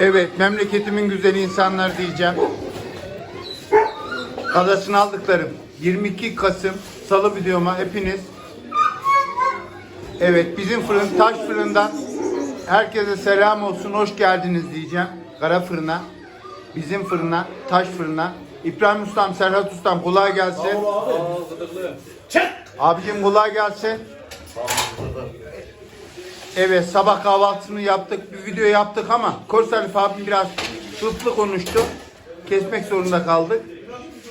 Evet, memleketimin güzel insanlar diyeceğim. Kadasını aldıklarım. 22 Kasım Salı videoma hepiniz. Evet, bizim fırın taş fırından herkese selam olsun, hoş geldiniz diyeceğim. Kara fırına, bizim fırına, taş fırına. İbrahim Ustam, Serhat Ustam kolay gelsin. Abicim kolay gelsin. Evet sabah kahvaltısını yaptık. Bir video yaptık ama Korsalif abim biraz hızlı konuştu. Kesmek zorunda kaldık.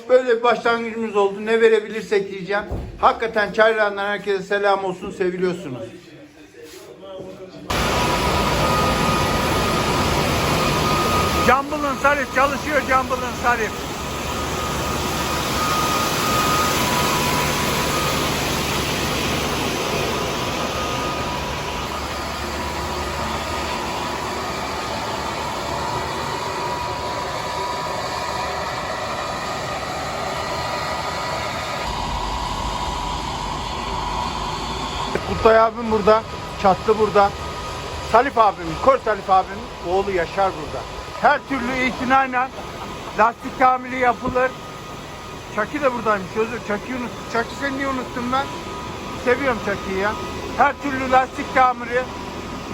Böyle bir başlangıcımız oldu. Ne verebilirsek diyeceğim. Hakikaten Çayran'dan herkese selam olsun. Seviliyorsunuz. Cambılın Sarif çalışıyor Cambılın Sarif. Kutay abim burada, Çatlı burada. Salif abim, Kor Salif abim, oğlu Yaşar burada. Her türlü itinayla lastik tamiri yapılır. Çaki de buradaymış özür. Çaki unuttum. Çaki sen niye unuttun ben? Seviyorum Çaki'yi ya. Her türlü lastik tamiri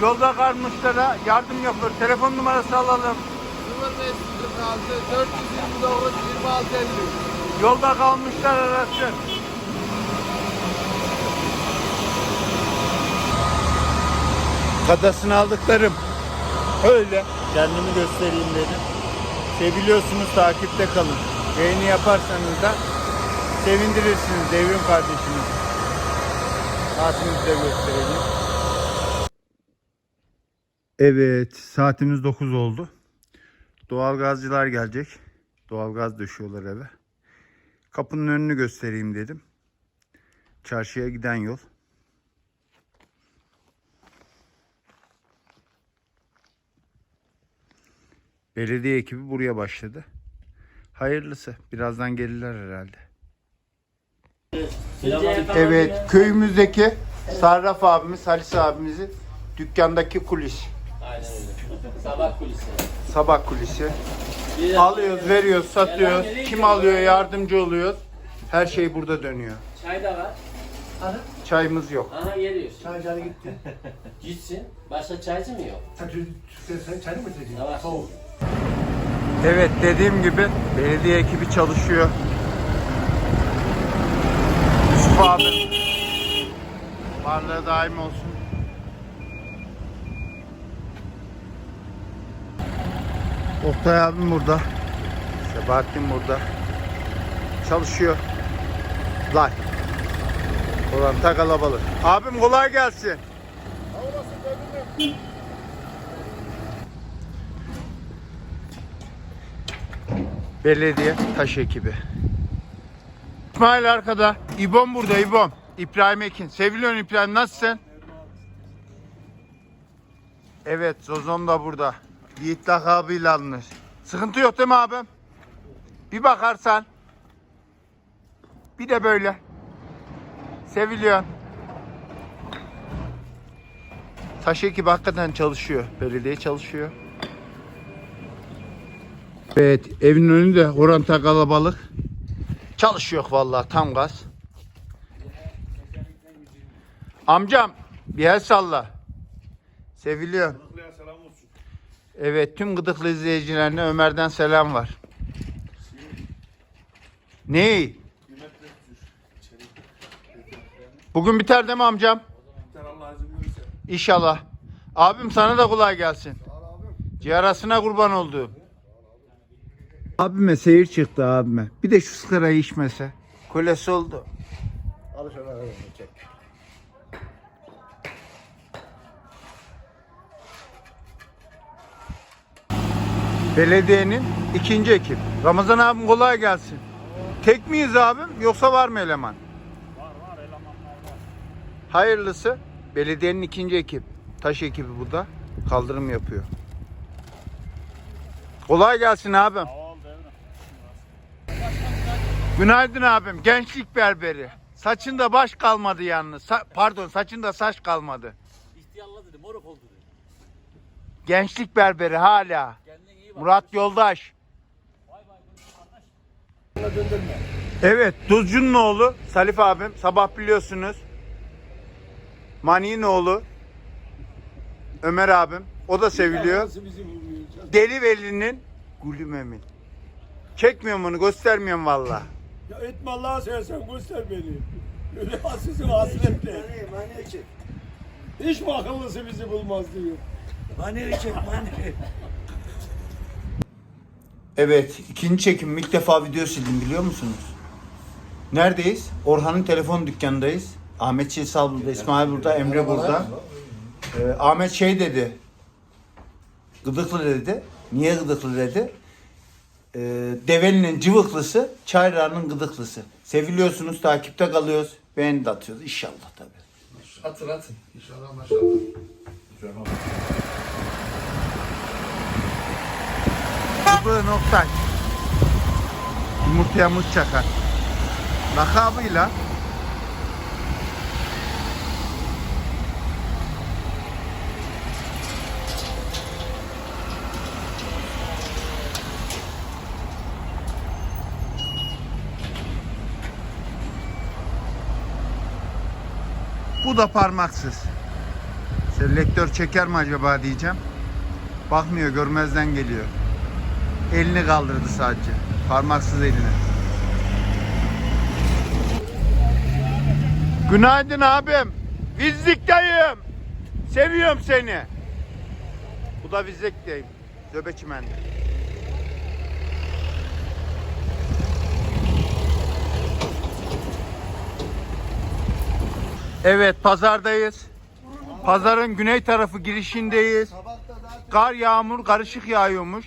yolda kalmışlara yardım yapılır. Telefon numarası alalım. 0546 429 2650. Yolda kalmışlar arasın. Kadasını aldıklarım. Öyle. Kendimi göstereyim dedim. Seviliyorsunuz takipte kalın. Beğeni yaparsanız da sevindirirsiniz devrim kardeşimiz. Saatimizi de gösterelim. Evet saatimiz 9 oldu. Doğalgazcılar gelecek. Doğalgaz döşüyorlar eve. Kapının önünü göstereyim dedim. Çarşıya giden yol. Belediye ekibi buraya başladı. Hayırlısı. Birazdan gelirler herhalde. Evet, köyümüzdeki Sarraf abimiz, Halis abimizin dükkandaki kulis. Aynen öyle. Sabah kulisi. Sabah kulisi. Alıyoruz, veriyoruz, satıyoruz. Kim alıyor, yardımcı oluyoruz. Her şey burada dönüyor. Çay da var. Çayımız yok. Aha geliyor. Çaycı gitti. Gitsin. Başka çaycı mı yok? Sen sen çay mı var? Soğuk. Evet dediğim gibi belediye ekibi çalışıyor. Yusuf abi varlığı daim olsun. Oktay abim burada. Sebahattin burada. Çalışıyor. Live. Oranta kalabalık. Abim kolay gelsin. Belediye taş ekibi. İsmail arkada. İbom burada İbom. İbrahim Ekin. Seviliyorsun İbrahim nasılsın? Evet Zozon da burada. Yiğit lakabıyla alınır. Sıkıntı yok değil mi abim? Bir bakarsan. Bir de böyle. Seviliyorsun. Taş ekibi hakikaten çalışıyor. Belediye çalışıyor. Evet evin önü de oranta kalabalık. Çalışıyor vallahi tam gaz. Amcam bir el salla. Seviliyor. Evet tüm gıdıklı izleyicilerine Ömer'den selam var. Ne? Bugün biter değil mi amcam? İnşallah. Abim sana da kolay gelsin. Ciğerasına kurban olduğum. Abime seyir çıktı abime. Bir de şu sigarayı içmese. Kolesi oldu. Al şunu çek. Belediyenin ikinci ekip. Ramazan abim kolay gelsin. Tek miyiz abim yoksa var mı eleman? Var var elemanlar var. Hayırlısı belediyenin ikinci ekip. Taş ekibi burada. Kaldırım yapıyor. Kolay gelsin abim. Günaydın abim. Gençlik berberi. Saçında baş kalmadı yalnız. Sa- pardon saçında saç kalmadı. İhtiyarladı dedi. Moruk oldu dedi. Gençlik berberi hala. Murat Yoldaş. Evet, Duzcu'nun oğlu Salif abim. Sabah biliyorsunuz. Mani'nin oğlu Ömer abim. O da seviliyor. Deli Veli'nin Gülüm Emin. Çekmiyorum onu, göstermiyorum valla. Ya etme Allah'a seversen göster beni. Öyle hasretin hasretle. Mani çek. Hiç mi akıllısı bizi bulmaz diyor. Manevi çek manevi. Evet, ikinci çekim ilk defa video sildim biliyor musunuz? Neredeyiz? Orhan'ın telefon dükkanındayız. Ahmet Çiğsal burada, İsmail burada, Emre burada. Ee, Ahmet şey dedi. Gıdıklı dedi. Niye gıdıklı dedi? Ee, Develi'nin cıvıklısı, Çayra'nın gıdıklısı. Seviliyorsunuz, takipte kalıyoruz. Beğeni de atıyoruz inşallah tabii. Atın atın. İnşallah maşallah. Tıpı Noktay. Yumurtaya muz çakar. Lakabıyla Bu da parmaksız. Selektör çeker mi acaba diyeceğim. Bakmıyor görmezden geliyor. Elini kaldırdı sadece. Parmaksız elini. Günaydın abim. Vizlikteyim. Seviyorum seni. Bu da Vizlikteyim. Göbeçimen'de. Evet pazardayız. Pazarın güney tarafı girişindeyiz. Kar yağmur karışık yağıyormuş.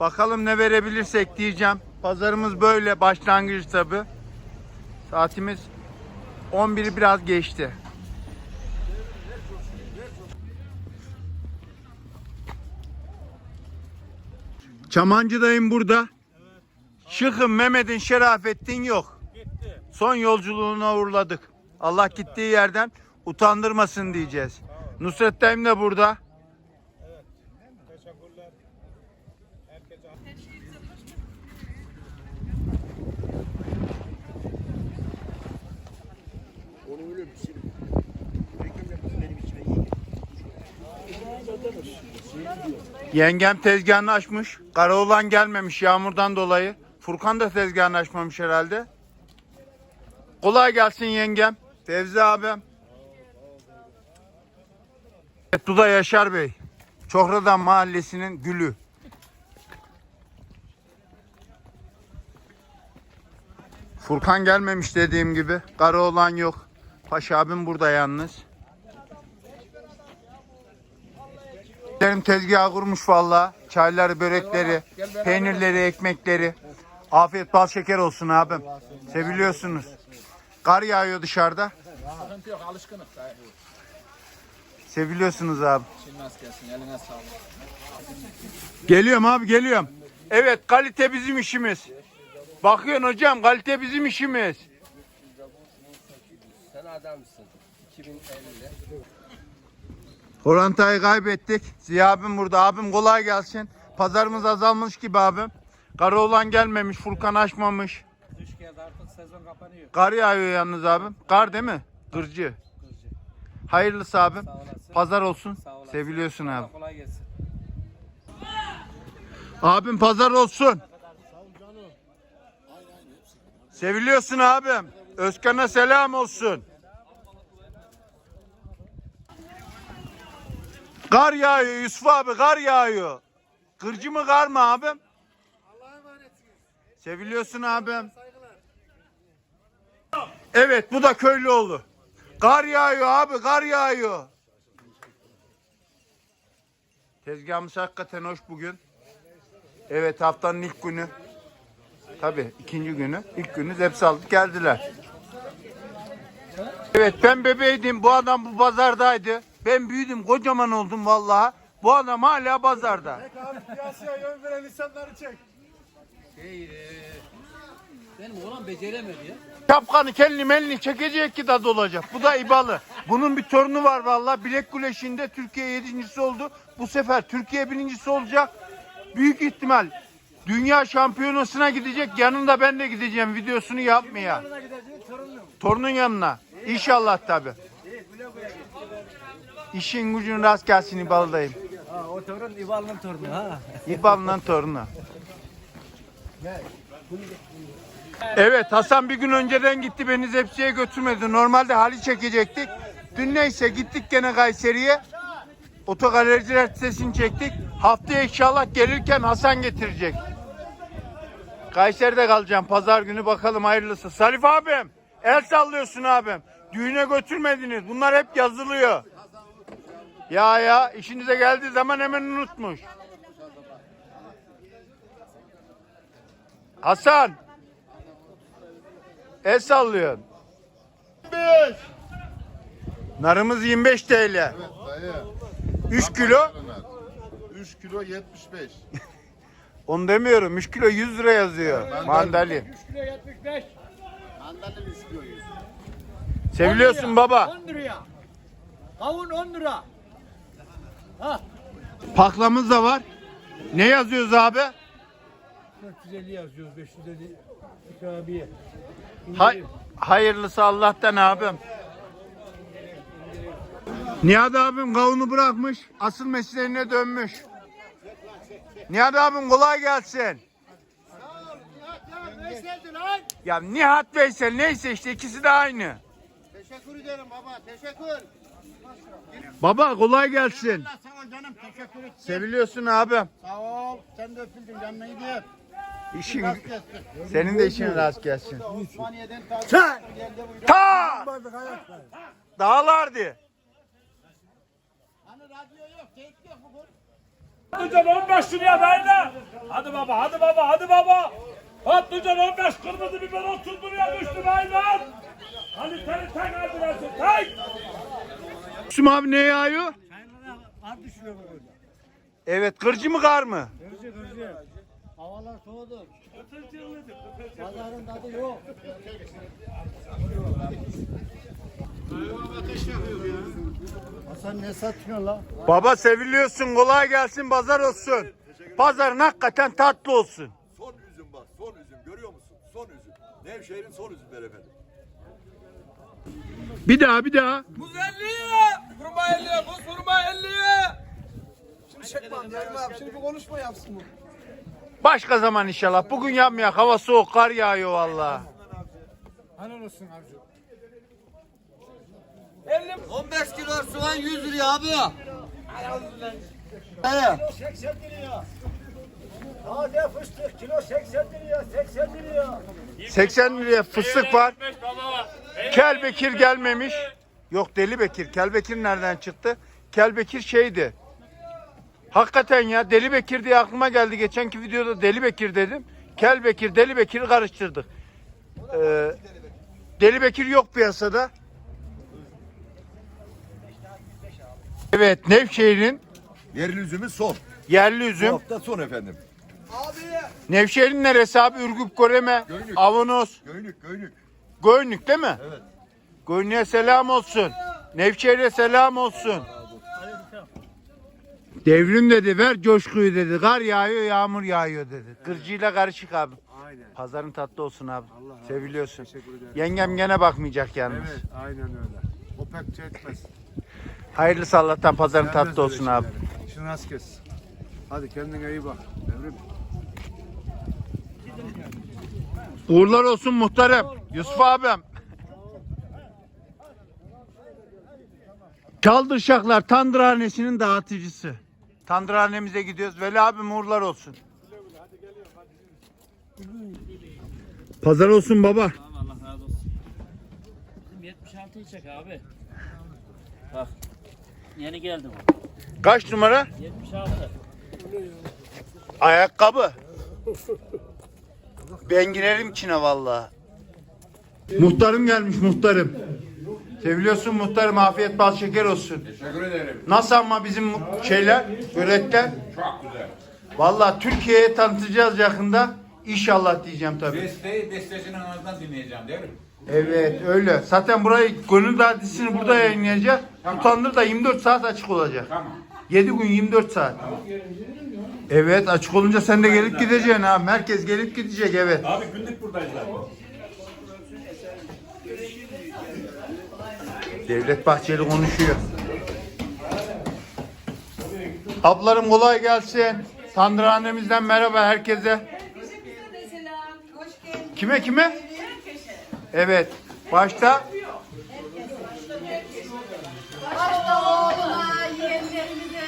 Bakalım ne verebilirsek diyeceğim. Pazarımız böyle başlangıç tabi. Saatimiz 11'i biraz geçti. Çamancıdayım burada. Şıkım Mehmet'in Şerafettin yok. Son yolculuğuna uğurladık. Allah gittiği yerden utandırmasın diyeceğiz. Nusret Dayım da burada. Yengem tezgahını açmış. Karaoğlan gelmemiş yağmurdan dolayı. Furkan da tezgahını açmamış herhalde. Kolay gelsin yengem. Fevzi abim. Evet, bu da Yaşar Bey. Çohradan mahallesinin gülü. Furkan gelmemiş dediğim gibi. Karaoğlan yok. Paşa abim burada yalnız. Benim tezgahı kurmuş valla. Çayları, börekleri, peynirleri, ekmekleri. Afiyet bal şeker olsun abim. Seviliyorsunuz. Kar yağıyor dışarıda. Sıkıntı yok alışkınız. Seviliyorsunuz abi. Çinmez gelsin eline sağlık. Geliyorum abi geliyorum. Evet kalite bizim işimiz. Bakıyorsun hocam kalite bizim işimiz. Sen adamsın. 2050'de. Horantayı kaybettik. Ziya abim burada. Abim kolay gelsin. Pazarımız azalmış gibi abim. Karaoğlan gelmemiş. Furkan açmamış. Sezon kapanıyor. Kar yağıyor yalnız abim. Kar değil mi? Gırcı. Hayırlısı abim. Sağ olasın. Pazar olsun. Sağ olasın. Seviliyorsun abi. Kolay gelsin. Abim pazar olsun. Seviliyorsun abim. Özkan'a selam olsun. Kar yağıyor Yusuf abi kar yağıyor. Kırcı mı kar mı abim? Seviliyorsun abim. Evet bu da Köylüoğlu. Kar yağıyor abi kar yağıyor. Tezgahımız hakikaten hoş bugün. Evet haftanın ilk günü. Tabii ikinci günü. İlk günü hepsi aldık geldiler. Evet ben bebeydim. Bu adam bu pazardaydı. Ben büyüdüm kocaman oldum vallahi. Bu adam hala pazarda. Abi piyasaya yön veren insanları çek. Benim oğlan beceremedi ya. Şapkanı kelini melini çekecek ki tadı olacak. Bu da İbalı. Bunun bir torunu var vallahi. Bilek güreşinde Türkiye yedincisi oldu. Bu sefer Türkiye birincisi olacak. Büyük ihtimal dünya şampiyonasına gidecek. Yanında ben de gideceğim videosunu yapmaya. Torunun yanına. İnşallah tabi. İşin gücün rast gelsin İbalı'dayım. Ha, o torun İval'ın torunu ha. İbalı'nın torunu. Evet Hasan bir gün önceden gitti beni Zepsi'ye götürmedi. Normalde hali çekecektik. Dün neyse gittik gene Kayseri'ye. Otogalericiler sesini çektik. Haftaya inşallah gelirken Hasan getirecek. Kayseri'de kalacağım pazar günü bakalım hayırlısı. Salif abim el sallıyorsun abim. Düğüne götürmediniz. Bunlar hep yazılıyor. Ya ya işinize geldiği zaman hemen unutmuş. Hasan. El sallıyorsun. 25. Narımız 25 TL. Evet dayı. 3 kilo. 3 kilo 75. Onu demiyorum. 3 kilo 100 lira yazıyor. Mandalin. Mandalina 3 kilo 100. Seviliyorsun baba. 10 liraya. Kavun 10 lira. Paklamız da var. Ne yazıyoruz abi? 450 yazıyoruz 550 ikramiye. Hay hayırlısı Allah'tan abim. Nihat abim kavunu bırakmış. Asıl mesleğine dönmüş. Nihat abim kolay gelsin. Ya Nihat Veysel neyse işte ikisi de aynı. Teşekkür ederim baba. Teşekkür. Baba kolay gelsin. Sağ ol canım. Teşekkür ederim. Seviliyorsun abim. Sağ ol. Sen de öpüldün. Canına gidiyor. İşin, senin de işin rast gelsin. Sen! Ta! Dağlardı. Hani radyo yok. Teyit yok bugün. Patlıcan 15 liraya beyler. Hadi baba hadi baba hadi baba. Patlıcan 15 kırmızı biber 30 liraya düştü beyler. Hadi seni tek adresin tek. Müslüm abi ne yağıyor? Ar düşüyor bugün. Evet kırcı mı kar mı? Havalar soğudu. Pazarın tadı yok. Hasan ne satıyorsun la? Baba seviliyorsun kolay gelsin pazar olsun. Pazarın hakikaten tatlı olsun. Son üzüm bak, son üzüm görüyor musun? Son üzüm. Nevşehir'in son üzümleri efendim. Bir daha bir daha. Buz 50 lira. Kurma 50 lira. Buz kurma 50 lira. Şimdi çekme abi. Yarın abi. Şimdi bir konuşma yapsın bu. Başka zaman inşallah. Bugün yapmayak. Hava soğuk kar yağıyor valla. 15 kilo soğan 100 liraya abi. 80 liraya. Taze fıstık kilo 80 liraya 80 liraya. 80 liraya fıstık var. Kel Bekir gelmemiş. Yok Deli Bekir. Kel Bekir nereden çıktı? Kel Bekir şeydi. Hakikaten ya Deli Bekir diye aklıma geldi. Geçenki videoda Deli Bekir dedim. Kel Bekir, Deli Bekir'i karıştırdık. Ee, Deli Bekir yok piyasada. Evet Nevşehir'in Yerli üzümü son. yerli Bu üzüm. hafta son efendim. Nevşehir'in neresi abi? Ürgüp, Koreme, Göynük. Avanos, Göynük, göynük. Göynük değil mi? Evet. Göynük'e selam olsun. Nevşehir'e selam olsun. Devrim dedi ver coşkuyu dedi. Kar yağıyor yağmur yağıyor dedi. Kırcıyla karışık abi. Aynen. Pazarın tatlı olsun abi. Allah Seviliyorsun. Teşekkür ederim. Yengem gene bakmayacak yalnız. Evet aynen öyle. O pek çekmez. Hayırlısı Allah'tan pazarın Sevmez tatlı olsun abi. şeyleri. İşin rast kes. Hadi kendine iyi bak. Devrim. Uğurlar olsun muhtarım. Yusuf abim. Çaldırşaklar Tandırhanesi'nin dağıtıcısı. Tandırhanemize gidiyoruz. Veli abim uğurlar olsun. Pazar olsun baba. Allah razı olsun. Bizim 76'yı çek abi. Bak. Yeni geldim. Kaç numara? 76. Ayakkabı. Ben girerim içine vallahi. Muhtarım gelmiş muhtarım. Seviliyorsun muhtarım afiyet bal şeker olsun. Teşekkür ederim. Nasıl ama bizim şeyler, börekler? Çok güzel. Vallahi Türkiye'ye tanıtacağız yakında. İnşallah diyeceğim tabii. Besteyi bestecinin ağzından dinleyeceğim değil mi? Evet öyle. Zaten burayı Gönül Dağıtısı'nı burada yayınlayacağız. Utandır da 24 saat açık olacak. Tamam. 7 gün 24 saat. Evet açık olunca sen de gelip gideceksin ha. Merkez gelip gidecek evet. Abi günlük buradayız zaten. Devlet Bahçeli konuşuyor. Ablarım kolay gelsin. Tanrıhanemizden merhaba herkese. Kime kime? Evet. Başta Başta oğluna, yeğenlerimize,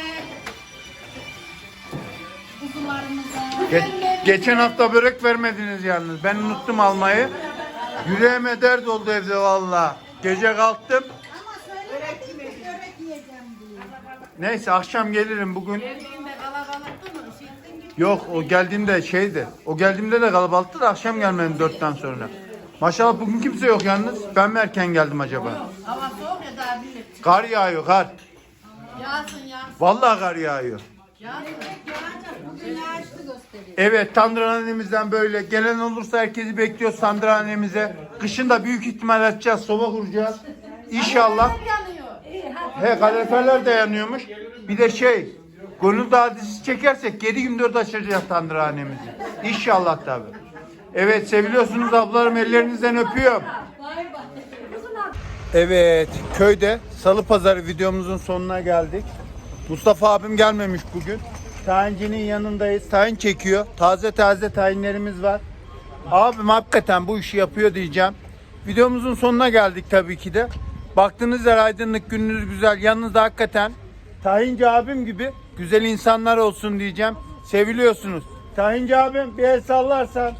kuzularımıza. Ge- geçen hafta börek vermediniz yalnız. Ben unuttum almayı. Yüreğime dert oldu evde valla. Gece kalktım. Ama söyle, börek yiyeceğim diye. Neyse akşam gelirim bugün. Geldiğinde kalabalıktı mı? Şiştin gitti. Yok o geldiğimde şeydi. O geldiğimde de kalabalıktı da akşam gelmedim dörtten sonra. Maşallah bugün kimse yok yalnız. Ben mi erken geldim acaba? Hava soğuk ya daha bilir. Kar yağıyor kar. Yağsın yağsın. Vallahi kar yağıyor. Yağsın. Yağacak. Bugün yağışlı gösteriyor. Evet Tanrıhanemizden böyle. Gelen olursa herkesi bekliyoruz Tanrıhanemize. Kışın da büyük ihtimal açacağız. Soba kuracağız. İnşallah. Yanıyor. He kaloriferler de yanıyormuş. Bir de şey Gönül Dağı dizisi çekersek 7-24 açacağız Tanrıhanemizi. İnşallah tabi. Evet seviliyorsunuz ablarım ellerinizden öpüyorum. Evet köyde salı pazarı videomuzun sonuna geldik. Mustafa abim gelmemiş bugün. Tayincinin yanındayız. Tayin çekiyor. Taze taze tayinlerimiz var. Abim hakikaten bu işi yapıyor diyeceğim. Videomuzun sonuna geldik tabii ki de. Baktığınız yer aydınlık, gününüz güzel. Yanınızda hakikaten Tahinci abim gibi güzel insanlar olsun diyeceğim. Seviliyorsunuz. Tahinci abim bir el sallarsan.